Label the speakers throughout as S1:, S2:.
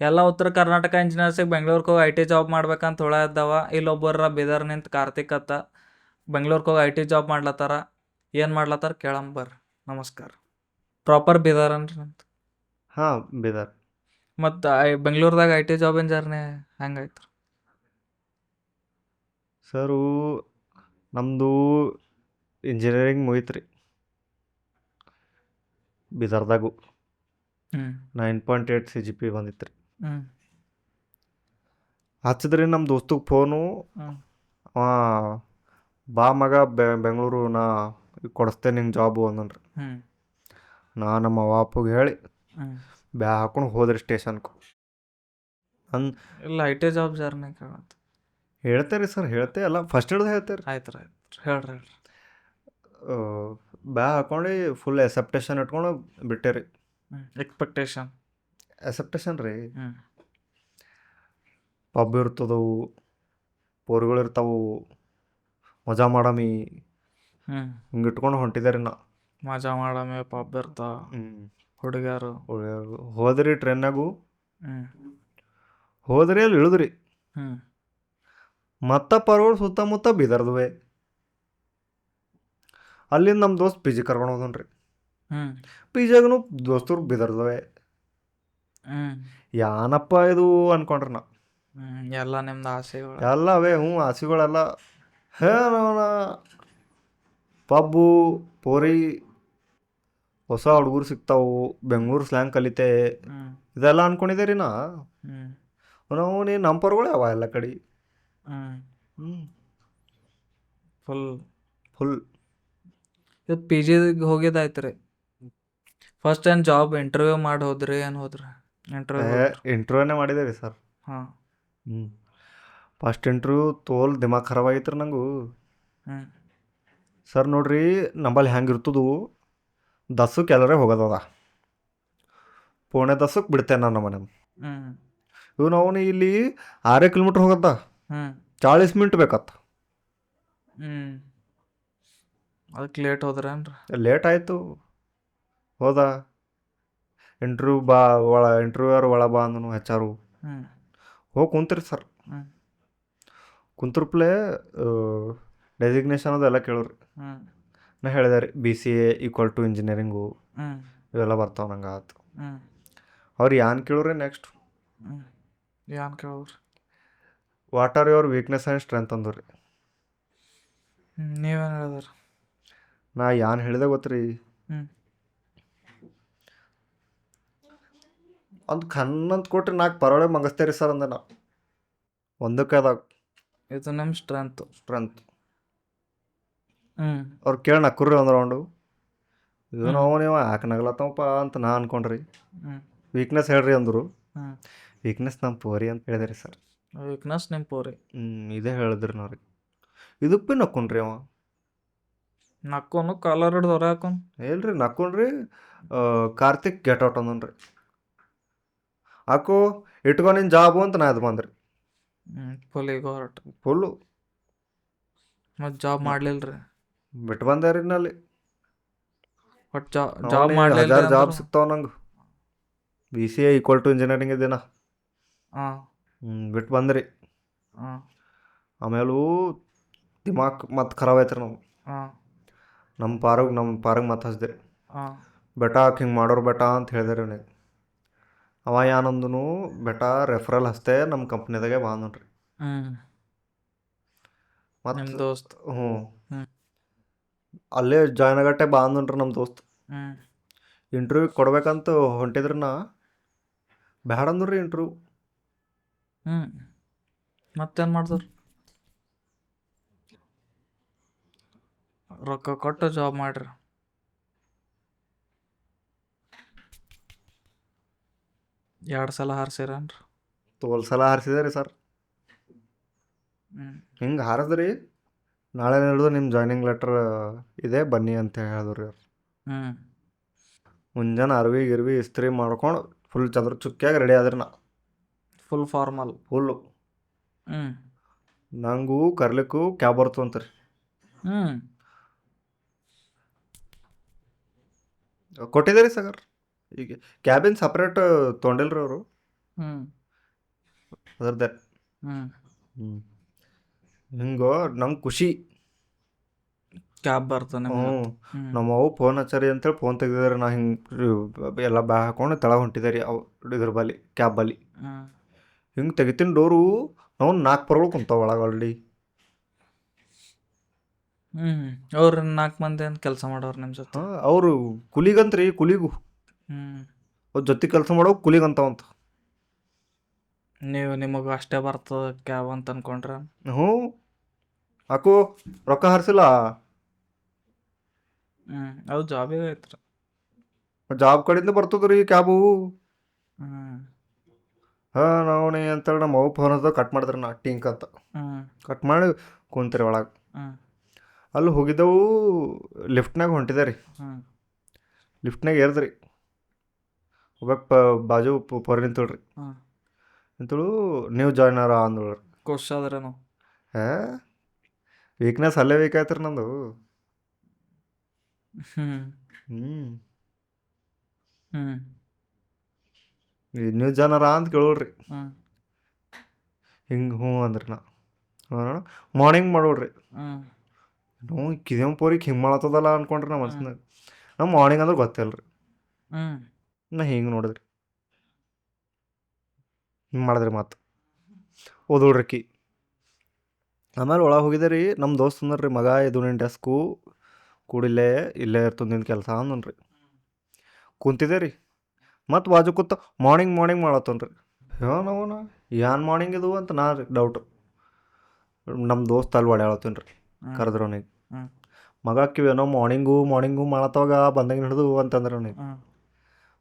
S1: ಎಲ್ಲ ಉತ್ತರ ಕರ್ನಾಟಕ ಇಂಜಿನಿಯರ್ಸಿಗೆ ಬೆಂಗ್ಳೂರ್ಗೆ ಹೋಗಿ ಐ ಟಿ ಜಾಬ್ ಮಾಡ್ಬೇಕಂತ ಹುಳ ಇದ್ದಾವ. ಇಲ್ಲೊಬ್ಬರ ಬೀದರ್ ನಿಂತ ಕಾರ್ತಿಕ್ ಅತ್ತ. ಬೆಂಗ್ಳೂರ್ಗೆ ಹೋಗಿ ಐ ಟಿ ಜಾಬ್ ಮಾಡ್ಲತ್ತಾರ. ಏನು ಮಾಡ್ಲತ್ತಾರ ಕೇಳಂಬರ್ ನಮಸ್ಕಾರ. ಪ್ರಾಪರ್ ಬೀದರ್ ಅನ್ರಿ ಅಂತ
S2: ಹಾಂ ಬೀದರ್.
S1: ಮತ್ತು ಐ ಬೆಂಗ್ಳೂರ್ದಾಗ ಐ ಟಿ ಜಾಬಿನ ಜರ್ನಿ ಹೆಂಗಾಯ್ತು?
S2: ಸರು ನಮ್ಮದು ಇಂಜಿನಿಯರಿಂಗ್ ಮುಗಿತ್ರಿ. ರೀ ಬೀದರ್ದಾಗು.
S1: ಹ್ಞೂ
S2: nine point eight C G P ಬಂದಿತ್ತು ರೀ ಹಚ್ಚಿದ್ರಿ ನಮ್ಮ ದೋಸ್ತಗೆ ಫೋನು ಅವ ಬಾ ಮಗ ಬೆಂಗಳೂರು ನಾ ಕೊಡಿಸ್ತೇನೆ ನಿನ್ನ ಜಾಬು ಅಂದನ್ರಿ. ನಾ ನಮ್ಮ ಅವ್ವ ಅಪ್ಪಗೆ ಹೇಳಿ ಬ್ಯಾ ಹಾಕೊಂಡು ಹೋದ್ರಿ ಸ್ಟೇಷನ್ಕು ಅಂದ್
S1: ಇಲ್ಲ ಐ ಟಿ ಜಾಬ್ ಜರ್ನಿ ಕೇಳತ್ತ
S2: ಹೇಳ್ತೇರಿ ಸರ್ ಹೇಳ್ತೇ ಅಲ್ಲ ಫಸ್ಟ್ ಹಿಡ್ದು ಹೇಳ್ತೇರಿ.
S1: ಆಯ್ತು ರೀ ಆಯ್ತು ಹೇಳ್ರಿ ಹೇಳ್ರಿ.
S2: ಬ್ಯಾ ಹಾಕೊಂಡು ಫುಲ್ ಎಕ್ಸೆಪ್ಟೇಷನ್ ಇಟ್ಕೊಂಡು ಬಿಟ್ಟೆ ರೀ
S1: ಎಕ್ಸ್ಪೆಕ್ಟೇಷನ್
S2: ಎಸೆಪ್ಟೇಷನ್ ರೀ.
S1: ಹ್ಞೂ
S2: ಪಬ್ ಇರ್ತದವು ಪೋರ್ಗಳು ಇರ್ತಾವು ಮಜಾ ಮಾಡಮಿ.
S1: ಹ್ಞೂ
S2: ಹಿಂಗೆ ಇಟ್ಕೊಂಡು ಹೊಂಟಿದ್ದಾರೆ ನಾ.
S1: ಮಜಾ ಮಾಡಮೆ ಪಬ್ ಇರ್ತಾವ
S2: ಹ್ಞೂ
S1: ಹುಡುಗರು
S2: ಹೋದ್ರಿ ಟ್ರೈನ್ನಾಗು
S1: ಹ್ಞೂ
S2: ಹೋದ್ರಿ ಅಲ್ಲಿ ಇಳಿದ್ರಿ.
S1: ಹ್ಞೂ
S2: ಮತ್ತ ಪರ್ವಳ ಸುತ್ತಮುತ್ತ ಬಿದರ್ದುವೆ. ಅಲ್ಲಿಂದ ನಮ್ಮ ದೋಸ್ತ್ ಪಿ ಜಿ ಕರ್ಕೊಂಡು ಹೋದನ್ರಿ.
S1: ಹ್ಞೂ
S2: ಪಿ ಜಿಯಾಗೂ ದೋಸ್ತರು ಬಿದರ್ದವೆ. ಯಾನಪ್ಪ ಇದು ಅನ್ಕೊಂಡ್ರಿ ನಾ.
S1: ಹ್ಞೂ ಎಲ್ಲ ನಿಮ್ದು ಆಸೆಗಳು.
S2: ಎಲ್ಲ ಅವೇ ಹ್ಞೂ ಆಸೆಗಳೆಲ್ಲ. ಹೇ ನಾವನ ಪಬ್ಬು ಪೋರಿ ಹೊಸ ಹುಡುಗರು ಸಿಗ್ತಾವು ಬೆಂಗಳೂರು ಸ್ಲ್ಯಾಂಗ್ ಕಲಿತೆ. ಇದೆಲ್ಲ ಅನ್ಕೊಂಡಿದ್ದೆ ರೀ ನಾ ನಾವು ನೀ ನಮ್ಮ ಪರ್ಗಳು ಯಾವ ಎಲ್ಲ ಕಡೆ.
S1: ಹ್ಞೂ ಫುಲ್.
S2: ಫುಲ್.
S1: ಇದು ಪಿ ಜಿಗೆ ಹೋಗಿದ್ದಾಯ್ತು ರೀ ಫಸ್ಟ್ ಏನು ಜಾಬ್ ಇಂಟರ್ವ್ಯೂ ಮಾಡಿ ಹೋದ್ರಿ ಏನು ಹೋದ್ರಿ? ಇಂಟರ್ವ್ಯೂ
S2: ಇಂಟರ್ವ್ಯೂನೇ ಮಾಡಿದೆ ರೀ ಸರ್
S1: ಹಾಂ.
S2: ಹ್ಞೂ ಫಸ್ಟ್ ಇಂಟ್ರ್ವ್ಯೂ ತೋಲ್ ದಿಮಾಗ್ ಖರಾಬ್ ಆಗಿತ್ತು ರೀ ನಂಗೂ ಸರ್ ನೋಡ್ರಿ ನಂಬಲ್ಲಿ ಹೆಂಗೆ ಇರ್ತದು ದಸಕ್ಕೆ ಎಲ್ಲರೇ ಹೋಗೋದದ. ಪೋಣೆ ದಸಕ್ಕೆ ಬಿಡ್ತೇನೆ ನಾನು ಮನೆ
S1: ಇವ್ನು
S2: ಇವ್ ನಾವು ಇಲ್ಲಿ ಆರೇ ಕಿಲೋಮೀಟ್ರ್ ಹೋಗತ್ತ.
S1: ಹ್ಞೂ
S2: ಚಾಳೀಸ್ ಮಿನಿಟ್ ಬೇಕತ್ತ.
S1: ಹ್ಞೂ ಅದಕ್ಕೆ ಲೇಟ್ ಹೋದ್ರೇನ್ರಿ?
S2: ಲೇಟ್ ಆಯಿತು. ಹೋದ. ಇಂಟ್ರ್ವ್ಯೂ ಬಾ ಒಳ ಇಂಟರ್ವ್ಯೂಯರ್ ಒಳ ಬಾ ಅಂದನು ಹೆಚ್ ಆರು ಹೋಗಿ ಕುಂತ್ರಿ ಸರ್ ಕುಂತ್ರಪ್ಲೆ ಡೆಸಿಗ್ನೇಷನ್ ಅದೆಲ್ಲ ಕೇಳೋರಿ. ನಾ ಹೇಳಿದೆ ರೀ B C A equal to engineering ಇವೆಲ್ಲ ಬರ್ತಾವೆ ನಂಗೆ
S1: ಆತು.
S2: ಅವ್ರು ಯಾನ್ ಕೇಳೋರಿ ನೆಕ್ಸ್ಟ್
S1: ಯಾನ್ ಏನು ಕೇಳೋರು?
S2: What are your weakness and strength ಅಂದ್ರಿ?
S1: ನೀವೇನು ಹೇಳಿದ್ರಿ?
S2: ನಾ ಯಾನ್ ಹೇಳಿದೆ ಗೊತ್ತ್ರಿ. ಒಂದು ಖನ್ನಂತ ಕೊಟ್ರಿ ನಾಲ್ಕು ಪರೊಳೆ ಮಂಗಸ್ತೇರಿ ಸರ್ ಅಂದೆ ನಾ ಒಂದಕ್ಕೆ ಅದಾಗ
S1: ಇದು ನಮ್ಮ ಸ್ಟ್ರೆಂತ್
S2: ಸ್ಟ್ರೆಂತ್
S1: ಹ್ಞೂ
S2: ಅವ್ರು ಕೇಳಿ ನಕ್ಕುರ್ರಿ ಒಂದು ರೌಂಡು ಇದು. ನಾವು ನೀವು ಯಾಕೆ ನಗ್ಲತ್ತವಪ್ಪ ಅಂತ ನಾ ಅನ್ಕೊಂಡ್ರಿ.
S1: ಹ್ಞೂ
S2: ವೀಕ್ನೆಸ್ ಹೇಳ್ರಿ ಅಂದರು.
S1: ಹ್ಞೂ
S2: ವೀಕ್ನೆಸ್ ನಮ್ಮ ಪೋರಿ ಅಂತ ಹೇಳಿದ್ರಿ ಸರ್.
S1: ವೀಕ್ನೆಸ್ ನಿಮ್ಮ ಪೋರಿ.
S2: ಹ್ಞೂ ಇದೇ ಹೇಳಿದ್ರಿ ನೋಡ್ರಿ. ಇದಕ್ಕೆ ಭೀ ನಕ್ಕೊಂಡ್ರಿ ಅವ.
S1: ನಕ್ಕೋನು ಕಾಲರ್ ಹಿಡ್ದು ಹೊರ ಹಾಕೊಂಡು
S2: ಹೇಳ್ರಿ ನಕ್ಕೊಂಡ್ರಿ ಕಾರ್ತಿಕ್ ಗೆಟ್ ಔಟ್ ಅಂದನ್ರಿ. ಹಾಕು ಇಟ್ಕೊ ನಿನ್ನ ಜಾಬು ಅಂತ ನಾ ಅದು ಬಂದ್ರಿ.
S1: ಫುಲ್ ಈಗ ಹೊರಟು.
S2: ಫುಲ್ಲು
S1: ಮತ್ತು ಜಾಬ್ ಮಾಡಲಿಲ್ಲ ರೀ
S2: ಬಿಟ್ಟು ಬಂದೆ ರೀ ನಲ್ಲಿ
S1: ಒಟ್ಟು ಜಾಬ್ ಜಾಬ್ ಮಾಡಲಿಲ್ಲ
S2: ಹಜಾರ್ ಜಾಬ್ ಸಿಗ್ತಾವ ನಂಗೆ. B C A equal to engineering ಇದ್ದೀನ.
S1: ಹಾಂ
S2: ಹ್ಞೂ ಬಿಟ್ಟು ಬಂದ್ರಿ.
S1: ಹಾಂ
S2: ಆಮೇಲೂ ದಿಮಾಕ್ ಮತ್ತು ಖರಾಬ್ ಆಯ್ತು ರೀ ನಾವು
S1: ಹಾಂ
S2: ನಮ್ಮ ಪಾರಗ್ ನಮ್ಮ ಪಾರಗ್ ಮತ್ತೆ ಹಚ್ದೆ.
S1: ಹಾಂ
S2: ಬೆಟ ಹಿಂಗೆ ಮಾಡೋರು ಬೆಟ ಅಂತ ಹೇಳಿದೆ ರೀ ಅವನಿಗೆ ಅವ ಏನಂದನು ಬೆಟ ರೆಫರಲ್ ಹಸ್ತೇ ನಮ್ಮ ಕಂಪ್ನಿದಾಗೆ ಬಾ
S1: ನೋಡ್ರಿ.
S2: ಮತ್ತು
S1: ದೋಸ್ತ್.
S2: ಹ್ಞೂ. ಅಲ್ಲೇ ಜಾಯ್ನ್ ಆಗಟ್ಟೆ ಬಾ ಅಂದ್ರಿ ನಮ್ಮ ದೋಸ್ತ್.
S1: ಹ್ಞೂ
S2: ಇಂಟರ್ವ್ಯೂ ಕೊಡ್ಬೇಕಂತ ಹೊಂಟಿದ್ರ ನಾ. ಬ್ಯಾಡ ಅಂದ್ರಿ ಇಂಟರ್ವ್ಯೂ
S1: ಹ್ಞೂ ಮತ್ತೇನು ಮಾಡಿದ್ರು? ರೊಕ್ಕ ಕೊಟ್ಟು ಜಾಬ್ ಮಾಡ್ರಿ. ಎರಡು ಸಲ ಹಾರಿಸಿರೇನ್ರಿ?
S2: ತೋಲ್ ಸಲ ಹಾರಿಸಿದೆ ಸರ್. ಹಿಂಗೆ ಹಾರಿಸ್ದ್ರಿ ನಾಳೆ ಹಿಡಿದು ನಿಮ್ಮ ಜಾಯ್ನಿಂಗ್ ಲೆಟ್ರ್ ಇದೆ ಬನ್ನಿ ಅಂತ ಹೇಳಿದ್ರು ರೀ ಅವ್ರು.
S1: ಹ್ಞೂ
S2: ಮುಂಜಾನೆ ಅರ್ವಿ ಗಿರ್ವಿ ಇಸ್ತ್ರಿ ಮಾಡ್ಕೊಂಡು ಫುಲ್ ಚಂದ್ರ ಚುಕ್ಕಿಯಾಗಿ ರೆಡಿ ಆದ್ರಿ ನಾ.
S1: ಫುಲ್ ಫಾರ್ಮಲ್
S2: ಫುಲ್ಲು
S1: ಹ್ಞೂ
S2: ನಂಗೂ ಕರ್ಲಿಕ್ಕೂ ಕ್ಯಾಬ್ ಬರ್ತು ಅಂತರಿ.
S1: ಹ್ಞೂ
S2: ಕೊಟ್ಟಿದ್ದೀರಿ ಸರ್. ಈಗ ಕ್ಯಾಬಿನ್ ಸಪ್ರೇಟ್ ತೊಗೊಂಡಿಲ್ರಿ ಅವರು?
S1: ಹ್ಞೂ
S2: ಅದ್ರದ್ದೆ.
S1: ಹ್ಞೂ
S2: ಹ್ಞೂ ಹಿಂಗೆ ನಂಗೆ ಖುಷಿ.
S1: ಕ್ಯಾಬ್ ಬರ್ತಾನೆ
S2: ಹ್ಞೂ ನಮ್ಮ ಅವು ಫೋನ್ ಹಚ್ಚಾರಿ ಅಂತೇಳಿ ಫೋನ್ ತೆಗ್ದಿದ್ದಾರೆ ನಾ ಹಿಂಗೆ ಎಲ್ಲ ಬ್ಯಾ ಹಾಕೊಂಡು ತಳ ಹೊಂಟಿದ್ದೆ ರೀ ಅವು ಇದ್ರ ಬಲ್ಲಿ ಕ್ಯಾಬ್ ಬಲಿ
S1: ಹ್ಞೂ
S2: ಹಿಂಗೆ ತೆಗಿತೀನಿ ಡೋರು ನಾವು ನಾಲ್ಕು ಪರ್ಗಳು ಕುಂತಾವ ಒಳಗೆ ಆಲ್ರೆಡಿ
S1: ಹ್ಞೂ ಅವ್ರು ನಾಲ್ಕು ಮಂದಿ ಅಂತ ಕೆಲಸ ಮಾಡೋರು ನಿಮ್ಮ ಜೊತೆ?
S2: ಅವರು ಕುಲಿಗಂತ್ರಿ ಕುಲಿಗು. ಅವ್ರ ಜೊತೆ ಕೆಲಸ ಮಾಡೋ ಅಂತ
S1: ನೀವು ನಿಮಗೆ ಅಷ್ಟೇ ಬರ್ತದ ಕ್ಯಾಬ್ ಅಂತ ಅನ್ಕೊಂಡ್ರೆ?
S2: ಹ್ಞೂ. ಅಕ್ಕು ರೊಕ್ಕ ಹರಿಸಿಲ್ಲ.
S1: ಹ್ಞೂ ಅದು ಜಾಬಿಗೆ ಐತ್ರಿ.
S2: ಜಾಬ್ ಕಡೆಯಿಂದ ಬರ್ತದ ರೀ ಕ್ಯಾಬು. ಹಾಂ ನಾವು ಅಂತೇಳಿ ನಮ್ಮ ಅವು ಫೋನ್ ಹತ್ತಿರ ಕಟ್ ಮಾಡಿದ್ರೆ ನಾ ಟಿಂಕ್ ಅಂತ.
S1: ಹ್ಞೂ
S2: ಕಟ್ ಮಾಡಿ ಕುಂತ್ರಿ ಒಳಗೆ.
S1: ಹ್ಞೂ
S2: ಅಲ್ಲಿ ಹೋಗಿದ್ದೆವು ಲಿಫ್ಟ್ನಾಗ ಹೊಂಟಿದೆ ರೀ.
S1: ಹ್ಞೂ
S2: ಲಿಫ್ಟ್ನಾಗ ಏರ್ದ್ರಿ. ಹೋಗ್ಬೇಕು ಪ ಬಾಜು ಪೊರ ನಿಂತಳ್ರಿ ನಿಂತಳು ನೀವು ಜಾಯ್ನರ ಅಂದಳ್ರಿ
S1: ಖುಷ್ ಆದ್ರೇನು.
S2: ಹೇ? ವೀಕ್ನೆಸ್ ಅಲ್ಲೇ ವೀಕ್ ಆಯ್ತ್ರಿ ನಂದು.
S1: ಹ್ಞೂ
S2: ಹ್ಞೂ
S1: ಹ್ಞೂ
S2: ನೀವು ಜನರ ಅಂತ ಕೇಳೋಳ್ರಿ.
S1: ಹ್ಞೂ
S2: ಹಿಂಗೆ ಹ್ಞೂ ಅಂದ್ರಿ ನಾ. ಮಾರ್ನಿಂಗ್ ಮಾಡೋಳ್ರಿ.
S1: ಹ್ಞೂ
S2: ನಾವು ಕಿದೇಮ್ ಪೋರಿಗೆ ಹಿಂಗೆ ಮಾಡತ್ತದಲ್ಲ ಅನ್ಕೊಂಡ್ರಿ ನಮ್ಮ ಮನ್ಸಿನಾಗ ನಾವು ಮಾರ್ನಿಂಗ್ ಅಂದ್ರೆ ಗೊತ್ತಿಲ್ಲ ರೀ
S1: ಹ್ಞೂ
S2: ನಾ ಹಿಂಗೆ ನೋಡಿದ್ರಿ? ಹಿಂಗೆ ಮಾಡಿದ್ರಿ ಮಾತು. ಓದೋಳ್ರಕ್ಕಿ ಆಮೇಲೆ ಒಳಗೆ ಹೋಗಿದ್ದೆ ರೀ ನಮ್ಮ ದೋಸ್ತ ಅಂದ್ರೆ ರೀ ಮಗ ಇದು ನಿನ್ನ ಡೆಸ್ಕು ಕೂಡಿಲ್ಲೇ ಇಲ್ಲೇ ಇರ್ತದೆ ನಿನ್ನ ಕೆಲಸ ಅಂದನ್ರಿ. ಕುಂತಿದ್ದೆ ರೀ. ಮತ್ತು ಬಾಜು ಕೂತ ಮಾರ್ನಿಂಗ್ ಮಾರ್ನಿಂಗ್ ಮಾಡತ್ತನ್ರಿ ಏನವನ ಏನು ಮಾರ್ನಿಂಗ್ ಇದು? ಅಂತ ನಾ ರೀ ಡೌಟು. ನಮ್ಮ ದೋಸ್ತ ಅಲ್ಲಿ ಒಡ್ಯಾಳತ್ತೀನಿ ರೀ ಕರೆದ್ರು ಅವನಿಗೆ. ಮಗ ಕಿವೇನೋ ಮಾರ್ನಿಂಗು ಮಾರ್ನಿಂಗು ಮಾಡತ್ತವಾಗ ಬಂದಂಗೆ ಹಿಡಿದು ಅಂತಂದ್ರೆ ಅವನಿಗೆ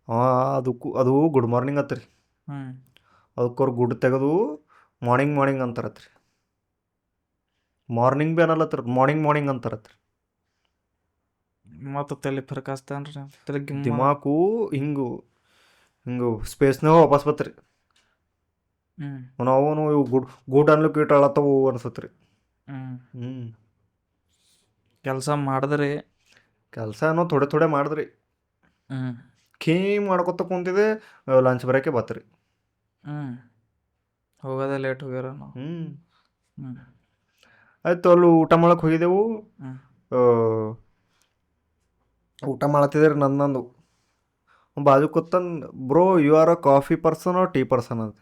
S2: ಹಾಂ ಅದು ಅದು ಗುಡ್ ಮಾರ್ನಿಂಗ್ ಅತ್ರಿ.
S1: ಅದಕ್ಕೋರು
S2: ಅದಕ್ಕೆ ಗುಡ್ ತೆಗೆದು ಮಾರ್ನಿಂಗ್ ಮಾರ್ನಿಂಗ್ ಅಂತಾರತ್ರಿ. ಮಾರ್ನಿಂಗ್ ಭೀ ಅನ್ನಲ್ಲತ್ರಿ ಮಾರ್ನಿಂಗ್ ಮಾರ್ನಿಂಗ್ ಅಂತಾರತ್ರಿ.
S1: ಮತ್ತು ತಲೆ ಫರ್ಕಾಸ್ತಾನ್ರಿ ತಲೆ
S2: ದಿಮಾಕು ಹಿಂಗು ಹಿಂಗು ಸ್ಪೇಸ್ನಾಗ ವಾಪಸ್ ಬತ್ರಿ. ನಾವು ಇವು ಗುಡ್ ಗುಡ್ ಅನ್ಲಿಕ್ಕೆ ಇಟ್ಟಾಳತ್ತವು ಅನ್ಸತ್ರಿ.
S1: ಹ್ಞೂ
S2: ಹ್ಞೂ
S1: ಕೆಲಸ ಮಾಡಿದ್ರಿ.
S2: ಕೆಲಸ ಅನ್ನೋ ಥೋಡೆ ಥೋಡೆ ಮಾಡಿದ್ರಿ.
S1: ಹ್ಞೂ
S2: ಖೀ ಮಾಡ್ಕೊತ ಕುಂತಿದೆ ಲಂಚ್ ಬ್ರೇಕೆ ಬತ್ರಿ
S1: ಹ್ಞೂ ಹೋಗೋದೇ ಲೇಟ್ ಹೋಗ್ಯಾರ ನಾವು.
S2: ಹ್ಞೂ
S1: ಹ್ಞೂ
S2: ಆಯ್ತು ಅಲ್ಲಿ ಊಟ ಮಾಡಕ್ಕೆ ಹೋಗಿದ್ದೆವು. ಊಟ ಮಾಡತ್ತಿದ್ರಿ ನಂದು ಬಾಜು ಕೂತನ್ bro you are a coffee person tea person ಅಂತ.